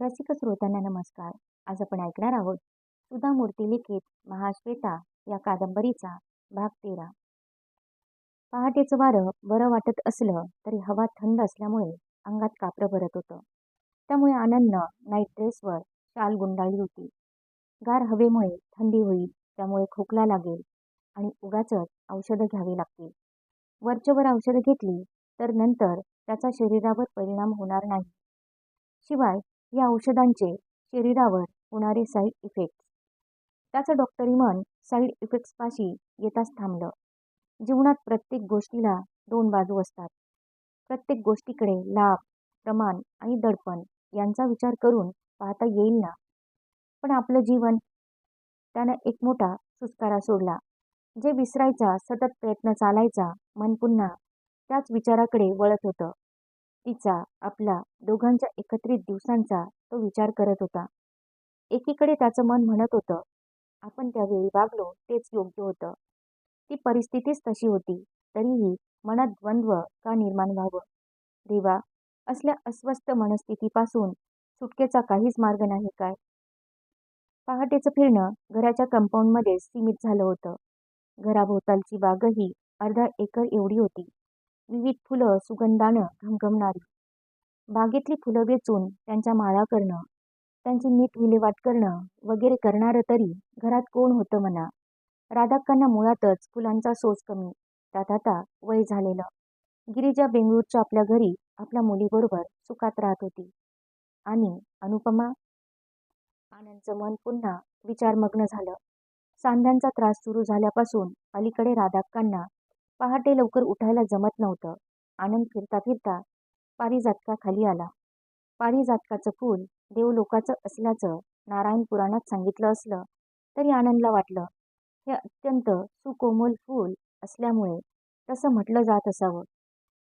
रसिक श्रोत्यांना नमस्कार. आज आपण ऐकणार आहोत सुधा मूर्ती लिखित महाश्वेता या कादंबरीचा भाग तेरा. पहाटेचं वारं बरं वाटत असलं तरी हवा थंड असल्यामुळे अंगात कापरं भरत होतं. त्यामुळे आनंदनं नाईट ड्रेसवर शाल गुंडाळली होती. गार हवेमुळे थंडी होईल त्यामुळे खोकला लागेल आणि उगाच औषधं घ्यावी लागतील. वरच्यावर औषधं घेतली तर नंतर त्याचा शरीरावर परिणाम होणार नाही. शिवाय या औषधांचे शरीरावर होणारे साईड इफेक्ट्स त्याचं डॉक्टरी मन साईड इफेक्ट्सपाशी येताच थांबलं. जीवनात प्रत्येक गोष्टीला दोन बाजू असतात. प्रत्येक गोष्टीकडे लाभ प्रमाण आणि दडपण यांचा विचार करून पाहता येईल ना? पण आपलं जीवन त्यानं एक मोठा सुस्कारा सोडला. जे विसरायचा सतत प्रयत्न चालायचा मन पुन्हा त्याच विचाराकडे वळत होतं. तिचा आपला दोघांच्या एकत्रित दिवसांचा तो विचार करत होता. एकीकडे त्याचं मन म्हणत होतं आपण त्यावेळी वागलो तेच योग्य होतं. ती परिस्थितीच तशी होती तरीही मनात द्वंद्व का निर्माण व्हावं? देवा असल्या अस्वस्थ मनस्थितीपासून सुटकेचा काहीच मार्ग नाही काय? पहाटेचं फिरणं घराच्या कंपाऊंडमध्ये सीमित झालं होतं. घराभोवतालची बागही अर्धा एकर एवढी होती. विविध फुलं सुगंधानं घमघमणारी. बागेतली फुलं वेचून त्यांच्या माळा करणं त्यांची नीट विल्हेवाट करणं वगैरे करणारं तरी घरात कोण होतं म्हणा. राधाक्कांना मुळातच फुलांचा सोच कमी त्यात आता वय झालेलं. गिरिजा बेंगळूरच्या आपल्या घरी आपल्या मुलीबरोबर सुखात राहत होती. आणि अनुपमा? आनंदचं मन पुन्हा विचारमग्न झालं. सांध्यांचा त्रास सुरू झाल्यापासून अलीकडे राधाक्कांना पहाटे लवकर उठायला जमत नव्हतं. आनंद फिरता फिरता पारिजातकाखाली आला. पारिजातकाचं फूल देवलोकाचं असल्याचं नारायण पुराणात सांगितलं असलं तरी आनंदला वाटलं. हे अत्यंत सुकोमल फूल असल्यामुळे तसं म्हटलं जात असावं.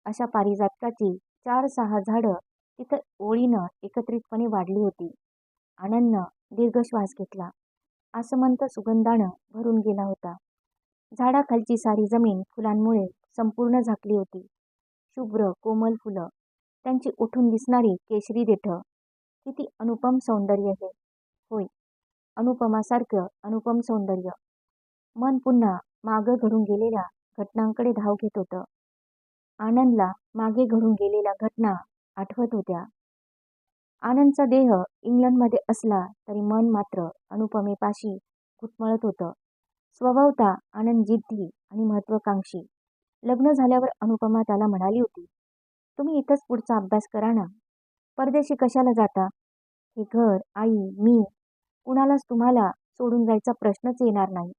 अशा पारिजातकाची चार सहा झाडं तिथं ओळीनं एकत्रितपणे वाढली होती. आनंदनं दीर्घ श्वास घेतला. आसमंत सुगंधानं भरून गेला होता. झाडाखालची सारी जमीन फुलांमुळे संपूर्ण झाकली होती. शुभ्र कोमल फुलं. त्यांची उठून दिसणारी केशरी देठं. किती अनुपम सौंदर्य हे. होय अनुपमासारखं अनुपम सौंदर्य. मन पुन्हा मागं घडून गेलेल्या घटनांकडे धाव घेत होतं. आनंदला मागे घडून गेलेल्या घटना आठवत होत्या. आनंदचा देह इंग्लंडमध्ये असला तरी मन मात्र अनुपमेपाशी घुटमळत होतं. स्वभावता आनंद जिद्दी आणि महत्वाकांक्षी लग्न झाल्यावर अनुपमा त्याला म्हणाली होती तुम्ही इथंच पुढचा अभ्यास करा ना. परदेशी कशाला जाता? हे घर आई मी कुणालाच तुम्हाला सोडून जायचा प्रश्नच येणार नाही.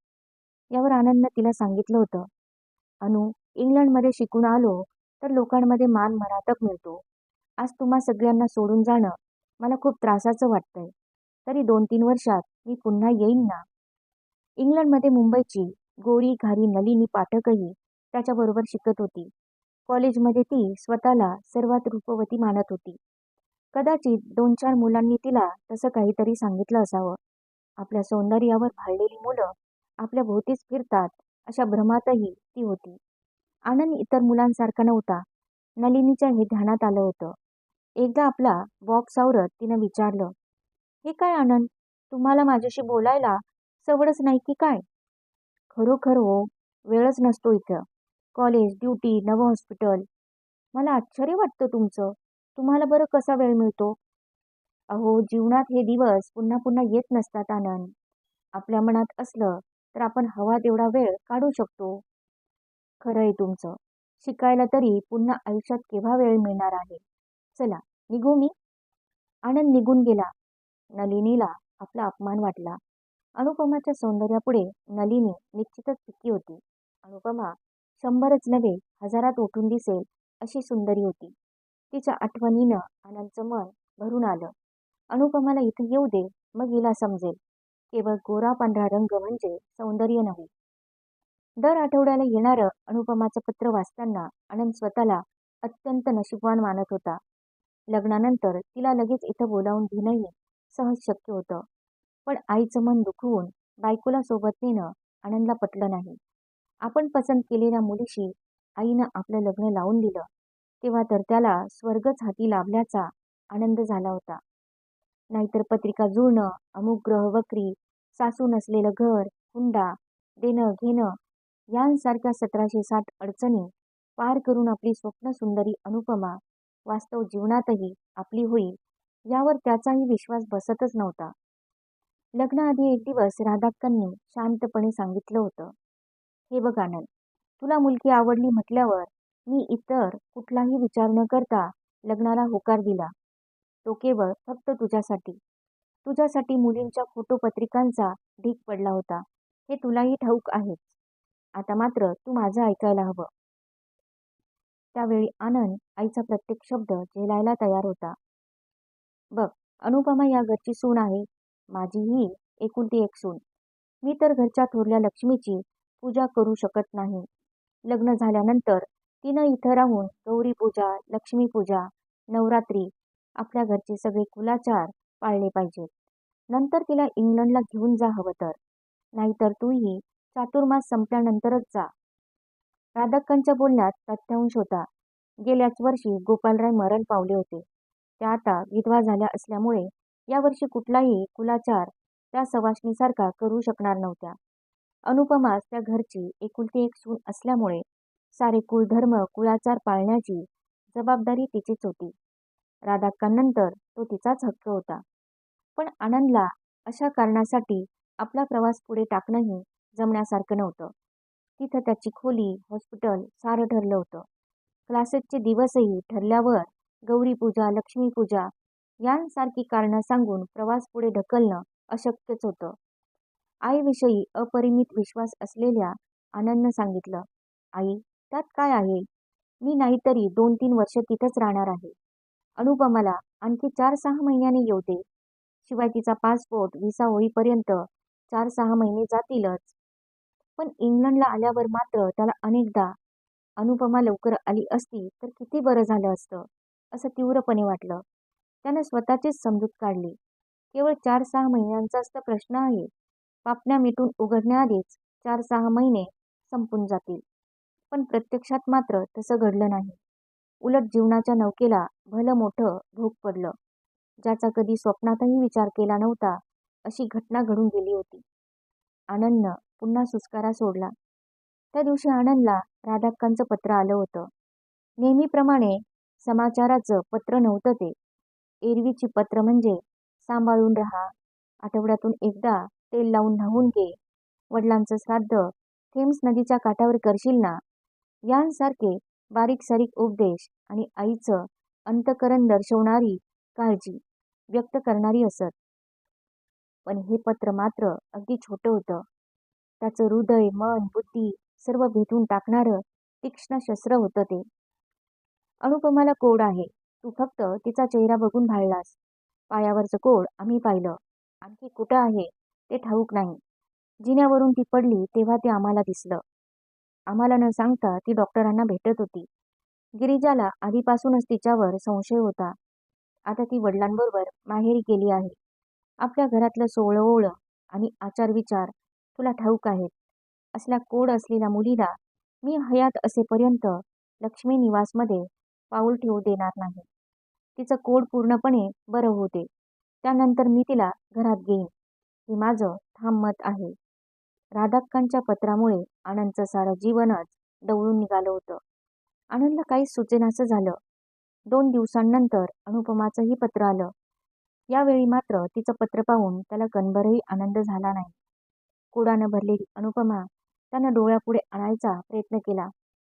यावर आनंदनं तिला सांगितलं होतं अनु इंग्लंडमध्ये शिकून आलो तर लोकांमध्ये मान मरातक मिळतो. आज तुम्हा सगळ्यांना सोडून जाणं मला खूप त्रासाचं वाटतंय. तरी दोन तीन वर्षात मी पुन्हा येईन ना? इंग्लंडमध्ये मुंबईची गोरी घारी नलिनी पाठकही त्याच्याबरोबर शिकत होती. कॉलेजमध्ये ती स्वतःला सर्वात रूपवती मानत होती. कदाचित दोन चार मुलांनी तिला तसं काहीतरी सांगितलं असावं. आपल्या सौंदर्यावर भाळलेली मुलं आपल्या भोवतीच फिरतात अशा भ्रमातही ती होती. आनंद इतर मुलांसारखा नव्हता. नलिनीच्या हे ध्यानात आलं होतं. एकदा आपला बॉक्स आवरत तिनं विचारलं हे काय आनंद? तुम्हाला माझ्याशी बोलायला सवडच नाही की काय? खरोखर हो वेळच नसतो इथं. कॉलेज ड्युटी नवं हॉस्पिटल. मला आश्चर्य वाटतं तुमचं. तुम्हाला बरं कसा वेळ मिळतो? अहो जीवनात हे दिवस पुन्हा पुन्हा येत नसतात आनंद. आपल्या मनात असलं तर आपण हवा तेवढा वेळ काढू शकतो. खरं आहे तुमचं. शिकायला तरी पुन्हा आयुष्यात केव्हा वेळ मिळणार आहे? चला निघू मी. आनंद निघून गेला. नलिनीला आपला अपमान वाटला. अनुपमाच्या सौंदर्यापुढे नलिनी निश्चितच फिक्की होती. अनुपमा शंभरच नव्हे हजारात उठून दिसेल अशी सुंदरी होती. तिच्या आठवणीनं आनंदचं मन भरून आलं. अनुपमाला इथं येऊ दे मग हिला समजेल. केवळ गोरा पांढरा रंग म्हणजे सौंदर्य नव्हे. दर आठवड्याला येणारं अनुपमाचं पत्र वाचताना आनंद स्वतःला अत्यंत नशीबवान मानत होता. लग्नानंतर तिला लगेच इथं बोलावून घेणंही सहज शक्य होतं. पण आईचं मन दुखवून बायकोला सोबत नेणं आनंदला पटलं नाही. आपण पसंत केलेल्या मुलीशी आईनं आपलं लग्न लावून दिलं तेव्हा तर त्याला स्वर्गच हाती लाभल्याचा आनंद झाला होता. नाहीतर पत्रिका जुळणं अमुक ग्रह वक्री सासू नसलेलं घर हुंडा देणं घेणं यांसारख्या सतराशे साठ अडचणी पार करून आपली स्वप्न सुंदरी अनुपमा वास्तव जीवनातही आपली होईल यावर त्याचाही विश्वास बसतच नव्हता. लग्नाआधी एक दिवस राधाक्कांनी शांतपणे सांगितलं होतं. हे बघ आनंद तुला मुलगी आवडली म्हटल्यावर मी इतर कुठलाही विचार न करता लग्नाला होकार दिला. तो केवळ फक्त तुझ्यासाठी. तुझ्यासाठी मुलींच्या फोटो पत्रिकांचा ढीक पडला होता. हे तुलाही ठाऊक आहेच. आता मात्र तू माझं ऐकायला हवं. त्यावेळी आनंद आईचा प्रत्येक शब्द झेलायला तयार होता. बघ अनुपमा या घरची सून आहे. माझी ही एकुलती एक सून. मी तर घरच्या थोरल्या लक्ष्मीची पूजा करू शकत नाही. लग्न झाल्यानंतर तिनं इथं राहून गौरी पूजा लक्ष्मी पूजा नवरात्री आपल्या घरचे सगळे कुलाचार पाळले पाहिजेत. नंतर तिला इंग्लंडला घेऊन जा हवं तर. नाहीतर तूही चातुर्मास संपल्यानंतरच जा. राधक्कांच्या बोलण्यात तथ्यांश होता. गेल्याच वर्षी गोपालराय मरण पावले होते. त्या आता विधवा झाल्या असल्यामुळे यावर्षी कुठलाही कुलाचार त्या सवाष्णीसारखा करू शकणार नव्हत्या. अनुपमास त्या घरची एकुलती एक सून असल्यामुळे सारे कुलधर्म कुळाचार पाळण्याची जबाबदारी तिचीच होती. राधाक्कांनंतर तो तिचाच हक्क होता. पण आनंदला अशा कारणासाठी आपला प्रवास पुढे टाकणंही जमण्यासारखं नव्हतं. तिथं त्याची खोली हॉस्पिटल सारं ठरलं होतं. क्लासेसचे दिवसही ठरल्यावर गौरीपूजा लक्ष्मीपूजा यांसारखी कारणं सांगून प्रवास पुढे ढकलणं अशक्यच होतं. आईविषयी अपरिमित विश्वास असलेल्या आनंदनं सांगितलं आई त्यात काय आहे? मी नाहीतरी दोन तीन वर्ष तिथंच राहणार आहे. अनुपमाला आणखी चार सहा महिन्याने येऊ दे. शिवाय तिचा पासपोर्ट व्हिसा होईपर्यंत चार सहा महिने जातीलच. पण इंग्लंडला आल्यावर मात्र त्याला अनेकदा अनुपमा लवकर आली असती तर किती बरं झालं असतं असं तीव्रपणे वाटलं. त्यानं स्वतःचीच समजूत काढली. केवळ चार सहा महिन्यांचाच तर प्रश्न आहे. पापण्या मिटून उघडण्याआधीच चार सहा महिने संपून जातील. पण प्रत्यक्षात मात्र तसं घडलं नाही. उलट जीवनाच्या नौकेला भलं मोठं भोग पडलं. ज्याचा कधी स्वप्नातही विचार केला नव्हता अशी घटना घडून गेली होती. आनंदनं पुन्हा सुस्कारा सोडला. त्या दिवशी आनंदला राधाक्कांचं पत्र आलं होतं. नेहमीप्रमाणे समाचाराचं पत्र नव्हतं ते. एरवीची पत्र म्हणजे सांभाळून राहा. आठवड्यातून एकदा तेल लावून न्हावून घे. वडिलांचं श्राद्ध थेम्स नदीच्या काठावर करशील ना? यांसारखे बारीक सारीक उपदेश आणि आईचं अंतकरण दर्शवणारी काळजी व्यक्त करणारी असत. पण हे पत्र मात्र अगदी छोटं होतं. त्याचं हृदय मन बुद्धी सर्व भेटून टाकणारं तीक्ष्ण शस्त्र होतं ते. अनुपमाला कोड आहे. तू फक्त तिचा चेहरा बघून भाळलास. पायावरचं कोड आम्ही पाहिलं. आणखी कुठं आहे ते ठाऊक नाही. जिन्यावरून ती पडली तेव्हा ते आम्हाला दिसलं. आम्हाला न सांगता ती डॉक्टरांना भेटत होती. गिरिजाला आधीपासूनच तिच्यावर संशय होता. आता ती वडिलांबरोबर माहेरी गेली आहे. आपल्या घरातलं सोळं ओळं आणि आचारविचार तुला ठाऊक आहेत. असल्या कोड असलेल्या मुलीला मी हयात असेपर्यंत लक्ष्मी निवासमध्ये पाऊल ठेवू देणार नाही. तिचं कोड पूर्णपणे बरं होते. त्यानंतर मी तिला घरात घेईन. हे माझं ठाम मत आहे. राधाक्कांच्या पत्रामुळे आनंदचं सारं जीवनच डवळून निघालं होतं. आनंदला काही सुचेनासं झालं. दोन दिवसांनंतर अनुपमाचंही पत्र आलं. यावेळी मात्र तिचं पत्र पाहून त्याला कणभरही आनंद झाला नाही. कोडानं भरलेली अनुपमा त्यानं डोळ्यापुढे आणायचा प्रयत्न केला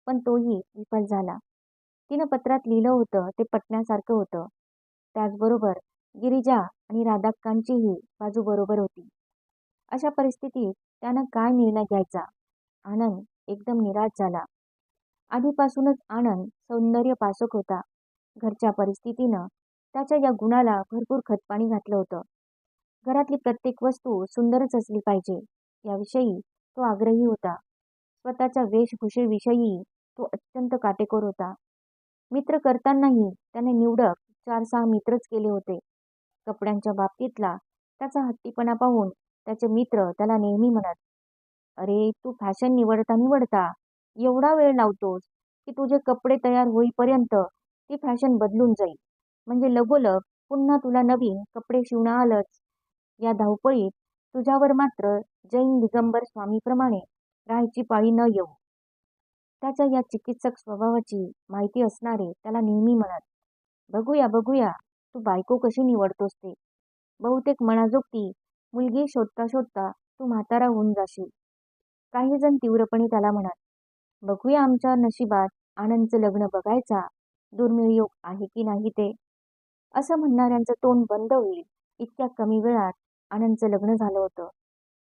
पण तोही विफल झाला. तिनं पत्रात लिहिलं होतं ते पटण्यासारखं होतं. त्याचबरोबर गिरिजा आणि राधाक्कांचीही बाजू बरोबर होती. अशा परिस्थितीत त्यानं काय निर्णय घ्यायचा? आनंद एकदम निराश झाला. आधीपासूनच आनंद सौंदर्य पासक होता. घरच्या परिस्थितीनं त्याच्या या गुणाला भरपूर खतपाणी घातलं होतं. घरातली प्रत्येक वस्तू सुंदरच असली पाहिजे याविषयी तो आग्रही होता. स्वतःच्या वेशभूषेविषयी तो अत्यंत काटेकोर होता. मित्र करतानाही त्याने निवडक चार सहा मित्रच केले होते. कपड्यांच्या बाबतीतला त्याचा हट्टीपणा पाहून त्याचे मित्र त्याला नेहमी म्हणत अरे तू फॅशन निवडता निवडता एवढा वेळ लावतोस की तुझे कपडे तयार होईपर्यंत ती फॅशन बदलून जाईल. म्हणजे लगोलग पुन्हा तुला नवीन कपडे शिवणं आलंच. या धावपळीत तुझ्यावर मात्र जैन दिगंबर स्वामीप्रमाणे राहायची पाळी न येऊ. त्याच्या या चिकित्सक स्वभावाची माहिती असणारे त्याला नेहमी म्हणत बघूया बघूया तू बायको कशी निवडतोस ते. बहुतेक मनाजोगती मुलगी शोधता शोधता तू म्हातारा होऊन जाशील. काही जण तीव्रपणे त्याला म्हणत बघूया आमच्या नशिबात आनंदचं लग्न बघायचा दुर्मिळ योग आहे की नाही ते. असं म्हणणाऱ्यांचं तोंड बंद होईल इतक्या कमी वेळात आनंदचं लग्न झालं होतं.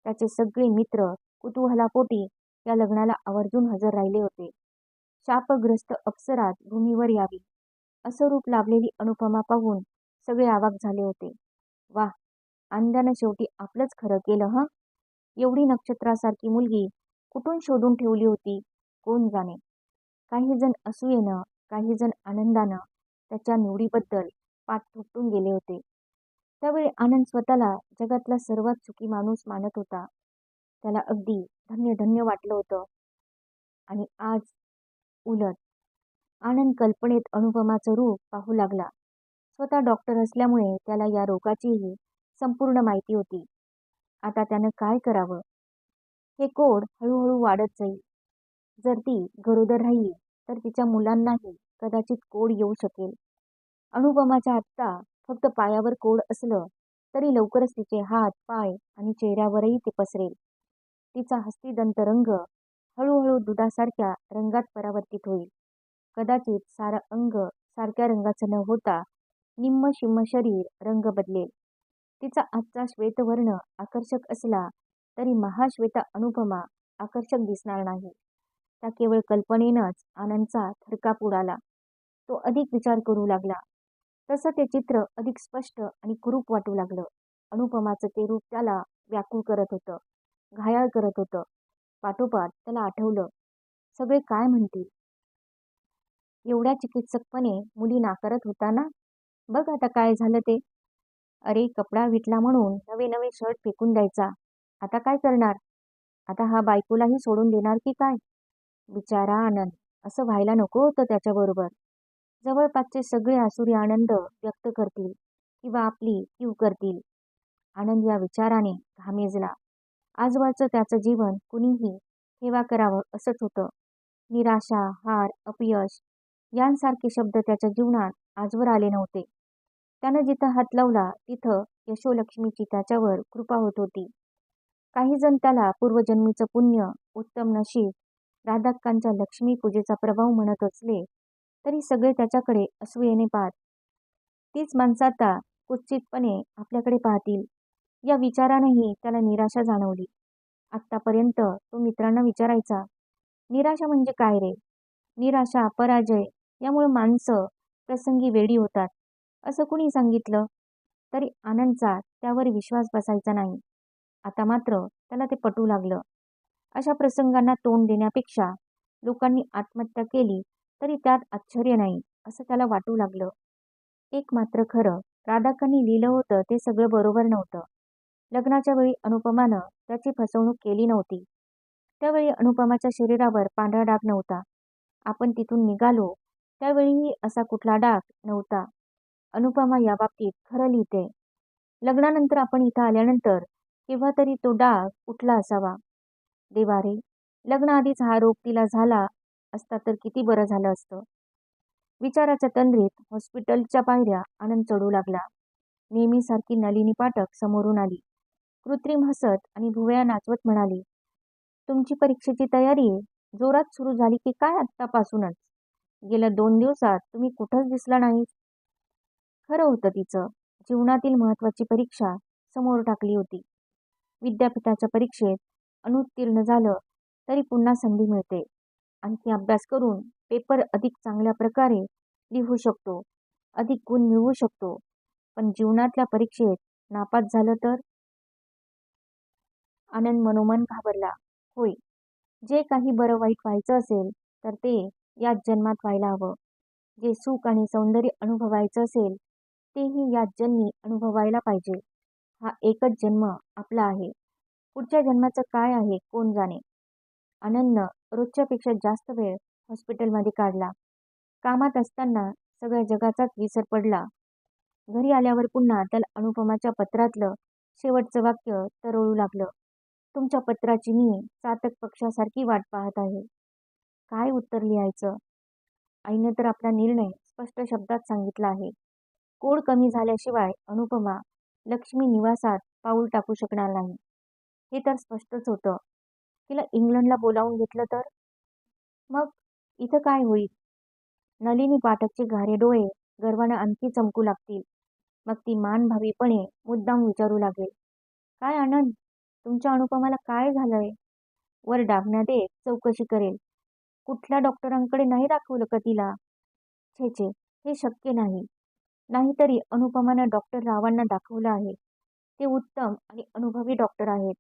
त्याचे सगळे मित्र कुतूहलापोटी या लग्नाला आवर्जून हजर राहिले होते. शापग्रस्त अप्सरात भूमीवर यावी असं रूप लाभलेली अनुपमा पाहून सगळे आवाक झाले होते. वा आनंदानं शेवटी आपलंच खरं केलं हं? एवढी नक्षत्रासारखी मुलगी कुठून शोधून ठेवली होती? कोण जाणे? काही जण असूयेनं काही जण आनंदानं त्याच्या निवडीबद्दल पाठ थोपटून गेले होते. त्यावेळी आनंद स्वतःला जगातला सर्वात सुखी माणूस मानत होता. त्याला अगदी धन्य धन्य वाटलं होतं. आणि आज उलट आनंद कल्पनेत अनुपमाचं रूप पाहू लागला. स्वतः डॉक्टर असल्यामुळे त्याला या रोगाचीही संपूर्ण माहिती होती. आता त्यानं काय करावं? हे कोड हळूहळू वाढत जाईल. जर ती गरोदर राहिली तर तिच्या मुलांनाही कदाचित कोड येऊ शकेल. अनुपमाच्या आत्ता फक्त पायावर कोड असलं तरी लवकरच तिचे हात पाय आणि चेहऱ्यावरही ते पसरेल. तिचा हस्तिदंत रंग हळूहळू दुधासारख्या रंगात परावर्तित होईल. कदाचित सारं अंग सारख्या रंगाचं न होता निम्म शिम्म शरीर रंग बदलेल. तिचा आजचा श्वेतवर्ण आकर्षक असला तरी महाश्वेता अनुपमा आकर्षक दिसणार नाही. त्या केवळ कल्पनेनंच आनंदचा थरकाप उडाला. तो अधिक विचार करू लागला. तसं ते चित्र अधिक स्पष्ट आणि कुरूप वाटू लागलं. अनुपमाचं ते रूप त्याला व्याकुळ करत होतं. घायाळ करत होतं. पाठोपाठ त्याला आठवलं. सगळे काय म्हणतील? एवढ्या चिकित्सकपणे मुली नाकारत होता ना? बघ आता काय झालं ते. अरे कपडा विटला म्हणून नवे नवे शर्ट फेकून द्यायचा. आता काय करणार? आता हा बायकोलाही सोडून देणार की काय? बिचारा आनंद. असं व्हायला नको होतं त्याच्याबरोबर. जवळपासचे सगळे आसुरी आनंद व्यक्त करतील. किंवा आपली क्यू करतील. आनंद या विचाराने घामेजला. आजवरचं त्याचं जीवन कुणीही ठेवा करावं असंच होतं. निराशा हार अपयश यांसारखे शब्द त्याच्या जीवनात आजवर आले नव्हते. त्यानं जिथं हात लावला तिथं यशोलक्ष्मीची त्याच्यावर कृपा होत होती. काही जण त्याला पूर्वजन्मीचं पुण्य उत्तम नशीब राधाक्कांच्या लक्ष्मी पूजेचा प्रभाव म्हणत असले तरी सगळे त्याच्याकडे असूयेने पाहत. तीच माणसं आता आपल्याकडे पाहतील. या विचारानेही त्याला निराशा जाणवली. आत्तापर्यंत तो मित्रांना विचारायचा निराशा म्हणजे काय रे? निराशा पराजय यामुळे माणसं प्रसंगी वेडी होतात. असं कुणी सांगितलं? तरी आनंदचा त्यावर विश्वास बसायचा नाही. आता मात्र त्याला ते पटू लागलं. अशा प्रसंगांना तोंड देण्यापेक्षा लोकांनी आत्महत्या केली तरी त्यात आश्चर्य नाही असं त्याला वाटू लागलं. एक मात्र खरं राधाकांनी लिहिलं होतं ते सगळं बरोबर नव्हतं. लग्नाच्या वेळी अनुपमानं त्याची फसवणूक केली नव्हती. त्यावेळी अनुपमाच्या शरीरावर पांढरा डाग नव्हता. आपण तिथून निघालो. त्यावेळीही असा कुठला डाग नव्हता. अनुपमा याबाबतीत खरं लिहिते. लग्नानंतर आपण इथं आल्यानंतर केव्हा तरी तो डाग उठला असावा. देवारे लग्नाआधीच हा रोग तिला झाला असता तर किती बरं झालं असतं. विचाराच्या तंद्रीत हॉस्पिटलच्या पायऱ्या आनंद चढू लागला. नेहमीसारखी नलिनी पाठक समोरून आली. कृत्रिम हसत आणि भुवया नाचवत म्हणाली तुमची परीक्षेची तयारी जोरात सुरू झाली की काय आत्तापासूनच? गेल्या दोन दिवसात तुम्ही कुठंच दिसला नाही. खरं होतं तिचं. जीवनातील महत्त्वाची परीक्षा समोर टाकली होती. विद्यापीठाच्या परीक्षेत अनुत्तीर्ण झालं तरी पुन्हा संधी मिळते. आणखी अभ्यास करून पेपर अधिक चांगल्या प्रकारे लिहू शकतो अधिक गुण मिळवू शकतो. पण जीवनातल्या परीक्षेत नापास झालं तर आनंद मनोमन घाबरला. होय. जे काही बरं वाईट व्हायचं असेल तर ते याच जन्मात व्हायला हवं. जे सुख आणि सौंदर्य अनुभवायचं असेल तेही याच जन्मी अनुभवायला पाहिजे. हा एकच जन्म आपला आहे. पुढच्या जन्माचं काय आहे कोण जाणे? आनंदनं रोजच्यापेक्षा जास्त वेळ हॉस्पिटलमध्ये काढला. कामात असताना सगळ्या जगाचाच विसर पडला. घरी आल्यावर पुन्हा त्याला अनुपमाच्या पत्रातलं शेवटचं वाक्य तरळू लागलं. तुमच्या पत्राची मी चातक पक्षासारखी वाट पाहत आहे. काय उत्तर लिहायचं? आईने तर आपला निर्णय स्पष्ट शब्दात सांगितला आहे. कोड कमी झाल्याशिवाय अनुपमा लक्ष्मी निवासात पाऊल टाकू शकणार नाही. हे तर स्पष्टच होतं. तिला इंग्लंडला बोलावून घेतलं तर? मग इथं काय होईल? नलिनी पाठकचे घारे डोळे गर्वानं आणखी चमकू लागतील. मग ती मानभावीपणे मुद्दाम विचारू लागेल. काय आनंद? तुमच्या अनुपमाला काय झालंय? वर डाबण्या देत चौकशी करेल. कुठल्या डॉक्टरांकडे नाही दाखवलं का तिला? छे छे हे शक्य नाही. नाहीतरी अनुपमानं डॉक्टर रावांना दाखवलं आहे. ते उत्तम आणि अनुभवी डॉक्टर आहेत.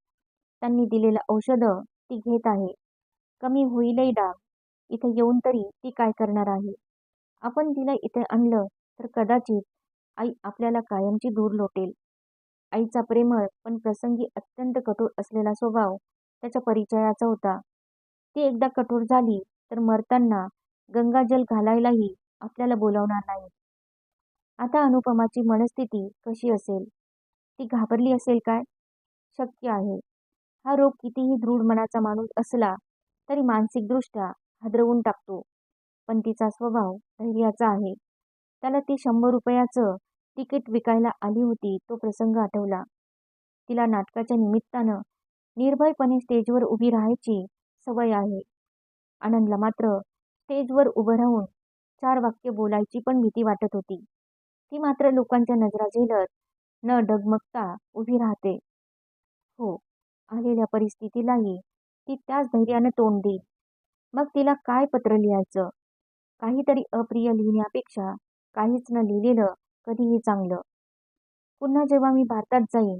त्यांनी दिलेलं औषधं ती घेत आहे. कमी होईलही डाग. इथे येऊन तरी ती काय करणार आहे? आपण तिला इथे आणलं तर कदाचित आई आपल्याला कायमची दूर लोटेल. आईचा प्रेमळ पण प्रसंगी अत्यंत कठोर असलेला स्वभाव त्याच्या परिचयाचा होता. ती एकदा कठोर झाली तर मरताना गंगाजल घालायलाही आपल्याला बोलावणार नाही. आता अनुपमाची मनस्थिती कशी असेल? ती घाबरली असेल काय? शक्य आहे. हा रोग कितीही दृढ मनाचा माणूस असला तरी मानसिकदृष्ट्या हादरवून टाकतो. पण तिचा स्वभाव धैर्याचा आहे. त्याला ती शंभर रुपयाचं तिकीट विकायला आली होती तो प्रसंग आठवला. तिला नाटकाच्या निमित्तानं निर्भयपणे स्टेजवर उभी राहायची सवय आहे. आनंदला मात्र स्टेजवर उभं राहून चार वाक्य बोलायची पण भीती वाटत होती. ती मात्र लोकांच्या नजरा झेलत न डगमगता उभी राहते. हो, आलेल्या परिस्थितीलाही ती त्याच धैर्यानं तोंड देईल. मग तिला काय पत्र लिहायचं? काहीतरी अप्रिय लिहिण्यापेक्षा काहीच न लिहिलेलं कधीही चांगलं. पुन्हा जेव्हा मी भारतात जाईन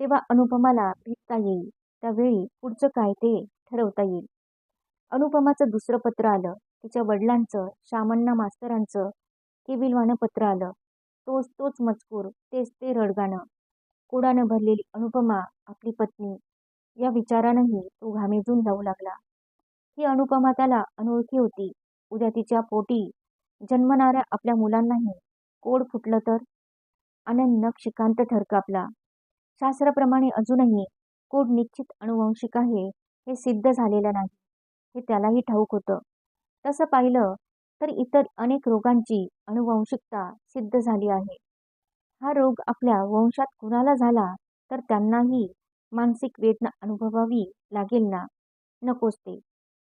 तेव्हा अनुपमाला भेटता येईल. त्यावेळी पुढचं काय ते ठरवता येईल. अनुपमाचं दुसरं पत्र आलं. तिच्या वडिलांचं, श्यामण्णा मास्तरांचं केविलवानं पत्र आलं. तोच तोच मजकूर, तेच ते रडगाणं. कोडानं भरलेली अनुपमा आपली पत्नी या विचारानंही तो घामेजून जाऊ लागला. ही अनुपमा त्याला अनोळखी होती. उद्या तिच्या पोटी जन्मणाऱ्या आपल्या मुलांनाही कोड फुटलं तर? आनंद क्षिकांत थरकापला. शास्त्राप्रमाणे अजूनही कोड निश्चित अनुवंशिक आहे हे सिद्ध झालेलं नाही हे त्यालाही ठाऊक होतं. तसं पाहिलं तर इतर अनेक रोगांची अनुवंशिकता सिद्ध झाली आहे. हा रोग आपल्या वंशात कुणाला झाला तर त्यांनाही मानसिक वेदना अनुभवावी लागेल ना? नकोच ते.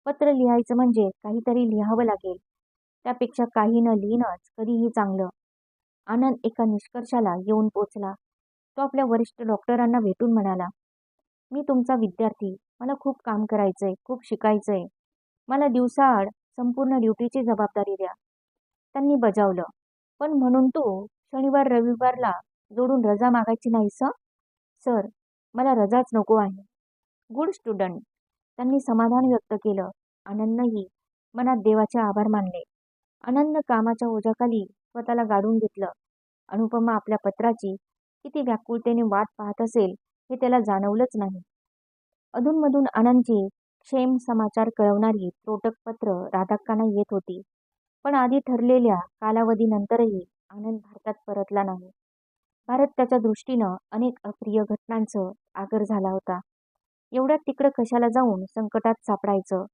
पत्र लिहायचं म्हणजे काहीतरी लिहावं लागेल. त्यापेक्षा काही न लिहिणंच कधीही चांगलं. आनंद एका निष्कर्षाला येऊन पोचला. तो आपल्या वरिष्ठ डॉक्टरांना भेटून म्हणाला, मी तुमचा विद्यार्थी. मला खूप काम करायचं आहे खूप शिकायचं आहे मला दिवसाआड संपूर्ण ड्युटीची जबाबदारी द्या. त्यांनी बजावलं. पण म्हणून तू शनिवार रविवारला जोडून रजा मागायची नाही सर, मला रजाच नको आहे. Good student. त्यांनी समाधान व्यक्त केलं. आनंदनंही मनात देवाचे आभार मानले. आनंदनं कामाच्या ओझ्याखाली स्वतःला गाडून घेतलं. अनुपमा आपल्या पत्राची किती व्याकुळतेने वाट पाहत असेल हे त्याला जाणवलंच नाही. अधूनमधून आनंदची क्षेम समाचार कळवणारी त्रोटक पत्र राधाक्कांना येत होती. पण आधी ठरलेल्या कालावधीनंतरही आनंद भारतात परतला नाही. भारत त्याच्या दृष्टीनं अनेक अप्रिय घटनांचं आगर झाला होता. एवढ्यात तिकडं कशाला जाऊन संकटात सापडायचं?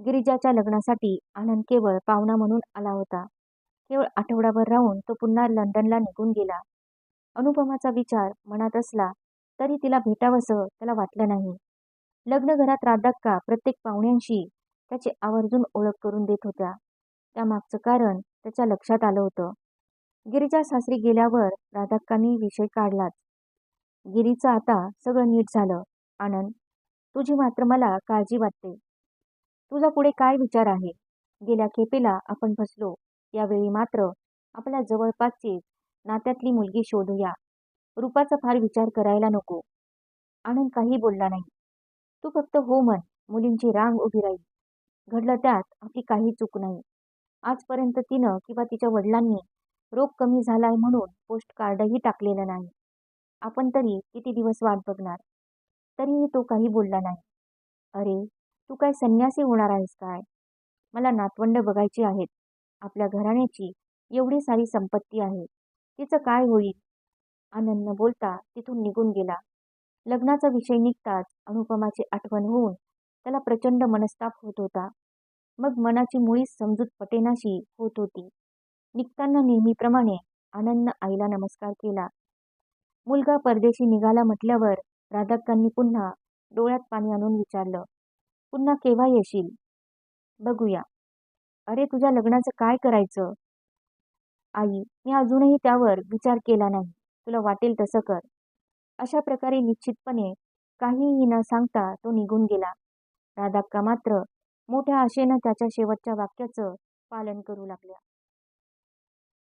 गिरिजाच्या लग्नासाठी आनंद केवळ पाहुणा म्हणून आला होता. केवळ आठवडाभर राहून तो पुन्हा लंडनला निघून गेला. अनुपमाचा विचार मनात असला तरी तिला भेटावंसं त्याला वाटलं नाही. लग्नघरात राधाक्का प्रत्येक पाहुण्यांशी त्याची आवर्जून ओळख करून देत होत्या. त्यामागचं कारण त्याच्या लक्षात आलं होतं. गिरीच्या सासरी गेल्यावर राधाक्कांनी विषय काढलाच. गिरीचं आता सगळं नीट झालं. आनंद, तुझी मात्र मला काळजी वाटते. तुझा पुढे काय विचार आहे? गेल्या खेपेला आपण फसलो. यावेळी मात्र आपल्या जवळपासचीच नात्यातली मुलगी शोधूया. रूपाचा फार विचार करायला नको. आनंद काही बोलला नाही. तू फक्त हो म्हण. मुलींची रांग उभी राहील. घडलं त्यात आपली काही चूक नाही. आजपर्यंत तिनं किंवा तिच्या वडिलांनी रोग कमी झालाय म्हणून पोस्टकार्डही टाकलेलं नाही. आपण तरी किती दिवस वाट बघणार? तरीही तो काही बोलला नाही. अरे, तू काय संन्यासी होणार आहेस काय? मला नातवंड बघायची आहेत. आपल्या घराण्याची एवढी सारी संपत्ती आहे. तिचं काय होईल? आनंद बोलता तिथून निघून गेला. लग्नाचा विषय निघताच अनुपमाची आठवण होऊन त्याला प्रचंड मनस्ताप होत होता. मग मनाची मुळीच समजूत पटेनाशी होत होती. निघताना नेहमीप्रमाणे आनंदनं आईला नमस्कार केला. मुलगा परदेशी निघाला म्हटल्यावर राधाक्कांनी पुन्हा डोळ्यात पाणी आणून विचारलं पुन्हा केव्हा येशील? बघूया. अरे तुझ्या लग्नाचं काय करायचं? आई मी अजूनही त्यावर विचार केला नाही. तुला वाटेल तसं कर. अशा प्रकारे निश्चितपणे काहीही न सांगता तो निघून गेला. राधाक्का मात्र मोठ्या आशेनं त्याच्या शेवटच्या वाक्याचं पालन करू लागल्या.